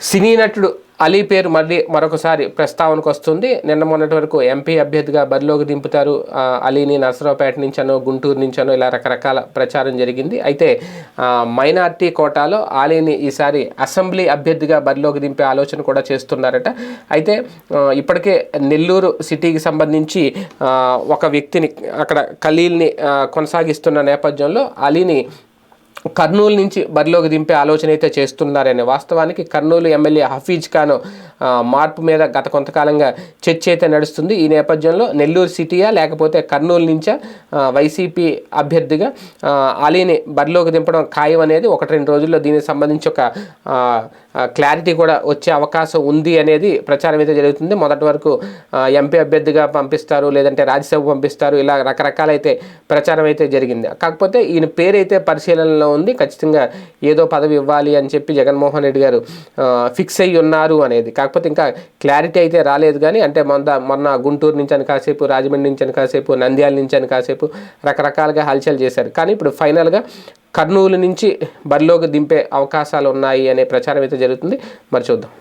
సినీ నటుడు అలీ పేరు మళ్ళీ మరొకసారి ప్రస్తావనకు వస్తుంది. నిన్న మొన్నటి వరకు ఎంపీ అభ్యర్థిగా బరిలోకి దింపుతారు అలీని నర్సరావుపేట నుంచనో గుంటూరు నుంచనో ఇలా రకరకాల ప్రచారం జరిగింది. అయితే మైనార్టీ కోటాలో అలీని ఈసారి అసెంబ్లీ అభ్యర్థిగా బరిలోకి దింపే ఆలోచన కూడా చేస్తున్నారట. అయితే ఇప్పటికే నెల్లూరు సిటీకి సంబంధించి ఒక వ్యక్తిని అక్కడ ఖలీల్ని కొనసాగిస్తున్న నేపథ్యంలో అలీని కర్నూలు నుంచి బరిలోకి దింపే ఆలోచన అయితే చేస్తున్నారని వాస్తవానికి కర్నూలు ఎమ్మెల్యే హఫీజ్ ఖాన్ మార్పు మీద గత కొంతకాలంగా చర్చ అయితే నడుస్తుంది. ఈ నేపథ్యంలో నెల్లూరు సిటీయా లేకపోతే కర్నూలు నుంచా వైసీపీ అభ్యర్థిగా అలీని బరిలోకి దింపడం ఖాయం అనేది ఒకటి రెండు రోజుల్లో దీనికి సంబంధించి ఒక క్లారిటీ కూడా వచ్చే అవకాశం ఉంది అనేది ప్రచారం అయితే జరుగుతుంది. మొదటి వరకు ఎంపీ అభ్యర్థిగా పంపిస్తారు లేదంటే రాజ్యసభ పంపిస్తారు ఇలా రకరకాలైతే ప్రచారం అయితే జరిగింది. కాకపోతే ఈయన పేరైతే పరిశీలనలో ఉంది. ఖచ్చితంగా ఏదో పదవి ఇవ్వాలి అని చెప్పి జగన్మోహన్ రెడ్డి గారు ఫిక్స్ అయ్యి ఉన్నారు అనేది. కాకపోతే ఇంకా క్లారిటీ అయితే రాలేదు కానీ అంటే మొన్న మొన్న గుంటూరు నుంచి అని కాసేపు రాజమండ్రి నుంచి అని కాసేపు నంద్యాల నుంచి అని కాసేపు రకరకాలుగా హల్చల్ చేశారు. కానీ ఇప్పుడు ఫైనల్గా కర్నూలు నుంచి బరిలోకి దింపే అవకాశాలు ఉన్నాయి అనే ప్రచారం అయితే జరుగుతుంది. మరి చూద్దాం.